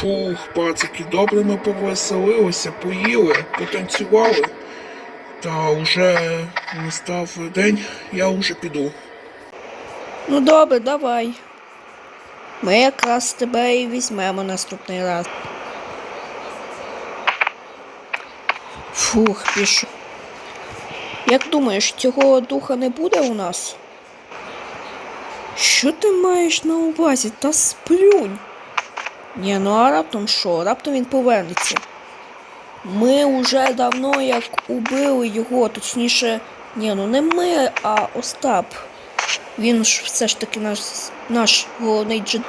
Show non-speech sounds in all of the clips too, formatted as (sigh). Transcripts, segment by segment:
Фух, пацики, добре ми повеселилися, поїли, потанцювали. Та вже настав день, я вже піду. Ну добре, давай. Ми якраз тебе і візьмемо наступний раз. Фух, пішов. Як думаєш, цього духа не буде у нас? Що ти маєш на увазі? Та сплюнь. Ні, ну а раптом що? Раптом він повернеться. Ми уже давно як убили його, точніше, ні, ну не ми, а Остап. Він ж все ж таки наш, наш головний джед.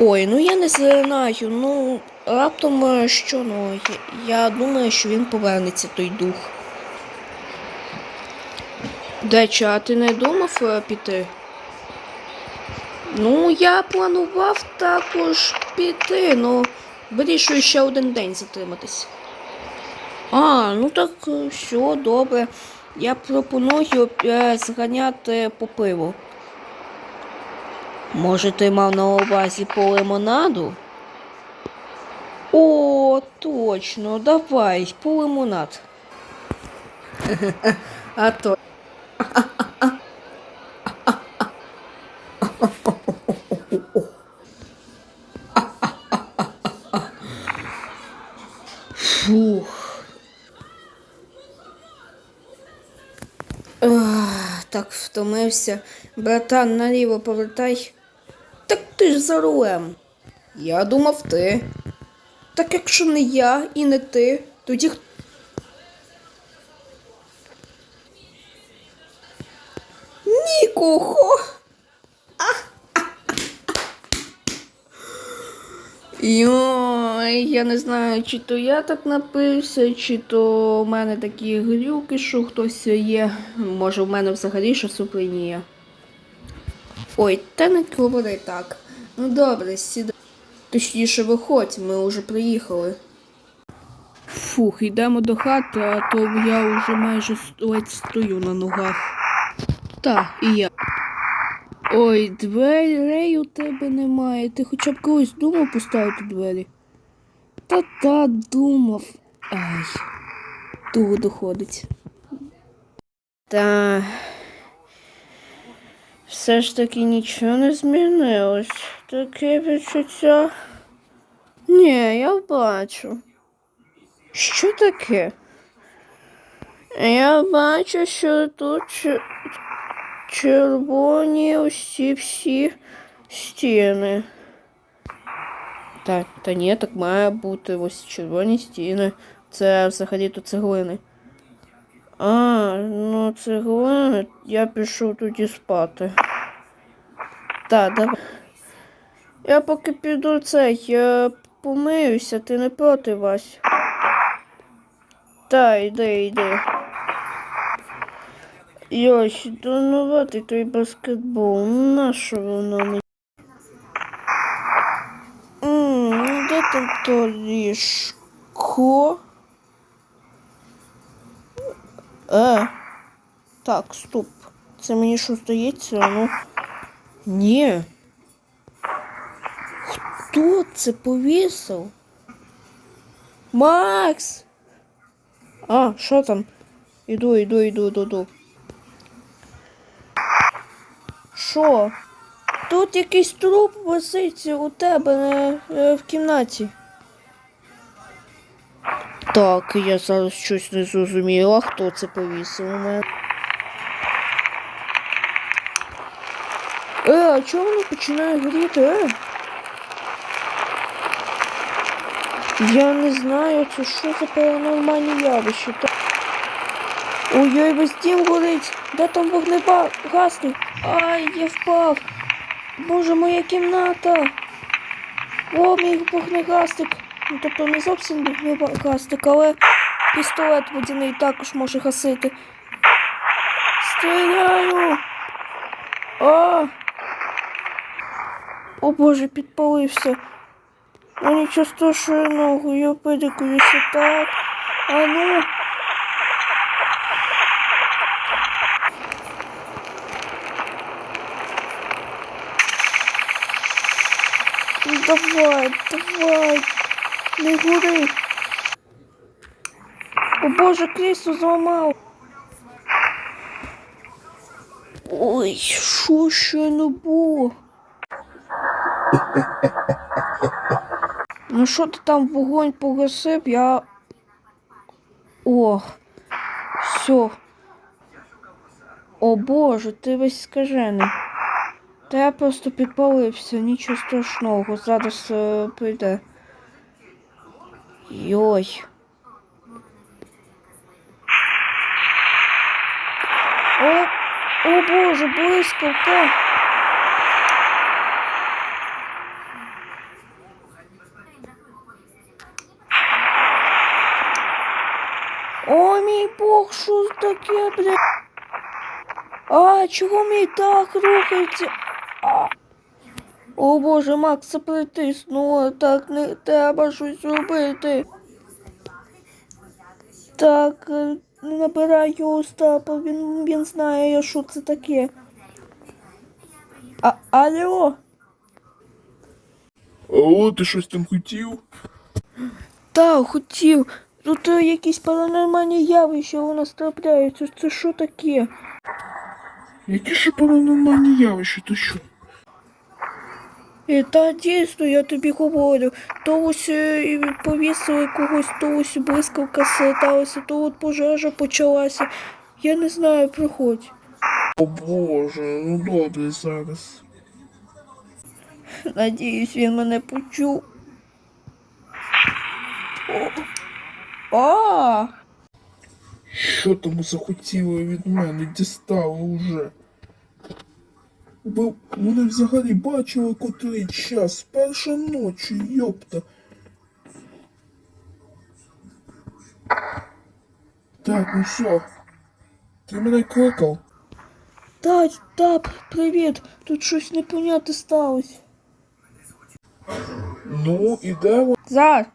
Ой, ну я не знаю. Ну, раптом е, що, ну, я, думаю, що він повернеться той дух. Дечо, а ти не думав е, піти? Ну, я планував також піти, ну вирішую ще один день затриматись. А, ну так все, добре. Я пропоную е, зганяти по пиву. Може, ти мав на увазі по лимонаду? О, точно, давай, по лимонад. (laughs) А то. Так втомився. Братан, наліво повертай. Так ти ж за рулем. Я думав ти. Так якщо не я і не ти, тоді хто. Нікого. Йой, я не знаю, чи то я так напився, чи то в мене такі глюки, що хтось є. Може, в мене взагалі шизофренія. Ой, та не говори так. Ну добре, сідай. Точніше, виходь, ми вже приїхали. Фух, йдемо до хати, а то я вже майже ледь стою на ногах. Так, і я. Ой, дверей у тебе немає. Ти хоча б колись думав поставити двері? Та-та думав. Ай, туго доходить. Та все ж таки нічого не змінилось. Таке відчуття. Ні, я бачу. Що таке? Я бачу, що тут червоні усі всі стіни. Так, та ні, так має бути ось червоні стіни. Це взагалі-то цеглини. А, ну цеглини, я пішов тоді спати. Так, давай. Я поки піду цей, я помиюся, ти не проти Вась. Та, йди, йди. Йось, донувати той баскетбол. Нащо воно мені? М, Де там то ліжко? Е. Так, стоп. Це мені що здається, ну. Ні. Хто це повісив? Макс! А, що там? Іду, іду, іду, іду, іду. Що? Тут якийсь труп висить у тебе е, е, в кімнаті. Так, я зараз щось не зрозуміла, хто це повісив у мене. Е, а чого воно починає горіти? Е? Я не знаю, це що за паранормальні явища. Та... Ой-ой, весь дім горить. Де там вогнегасник? Ай, я впав. Боже, моя кімната. О, мій вогнегасник. Ну, тобто не зовсім вогнегасник, але пістолет водяний також може гасити. Стріляю. А! О боже, підпалився. Ну нічого страшного, я педикуюся так. А ну. Давай, давай. Не гори. О боже, крісло зламав. Ой, що щойно було? Ну що ти там вогонь погасив? Я. О, все. О боже, ти весь скажений. Та я просто підпалився, нічого страшного, зараз е, прийде. Йой. О, о боже, блискавка. О, мій бог, що таке, бля? А, чого мій так рухається? О боже, Макс, це притиснуло, так не треба щось робити. Так, е, набираю Остапа, він, він знає, що це таке. А, алло? О, ти щось там хотів? Так, хотів. Тут е, якісь паранормальні явища у нас трапляються. Це що таке? Які ще паранормальні явища, ти що? І та дійсно, я тобі говорю, то ось е, повісили когось, то ось блискавка слеталася, то от пожежа почалася. Я не знаю, приходь. О боже, ну добре зараз. Надіюсь, він мене почув. О. А! Що там захотіли від мене, дістали уже. Ви вони взагалі бачили котрий час, перша ночі, йопта. Так, ну що? Ти мене кликав? Так, так, привіт. Тут щось непонятне сталося. Ну, і де ви? Зараз.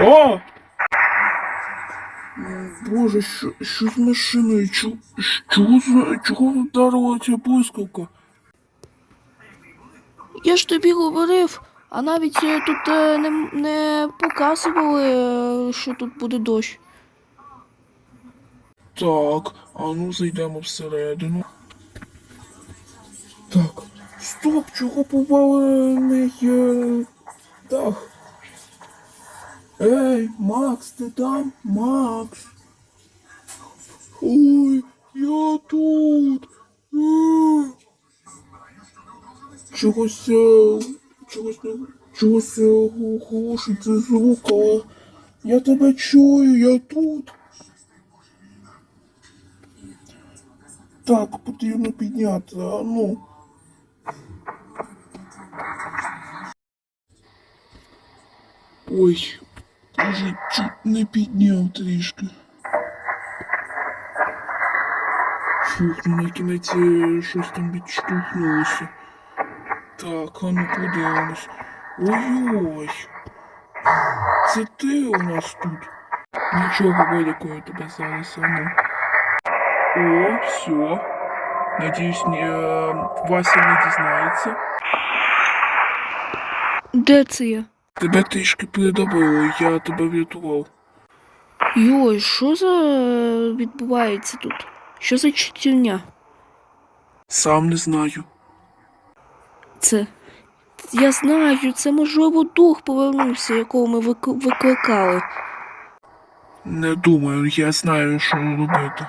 О! Боже, що, що з машиною? Чу, чого, з- чого вдарила ця блискавка? Я ж тобі говорив, а навіть е, тут е, не, не показували, е, що тут буде дощ. Так, а ну зайдемо всередину. Так, стоп, чого повалений е, дах? Ей, Макс, ти там? Макс. Ой, я тут. Чогось, чогось, чогось глушиться звук, але я тебе чую, я тут. Так, потрібно підняти, а ну. Ой, вже чуть не підняв трішки. Фух, ну на кінець е, щось там відштовхнулося. Так, а ну подивимось. Ой-ой. Це ти у нас тут. Нічого вилікую тебе зараз, а ну. О, все. Надіюсь, ні, е, Вася не дізнається. Де це я? Тебе трішки придобило, я тебе врятував. Йой, що за відбувається тут? Що за чутівня? Сам не знаю. Це. Я знаю, це можливо дух повернувся, якого ми вик- викликали. Не думаю, я знаю, що робити.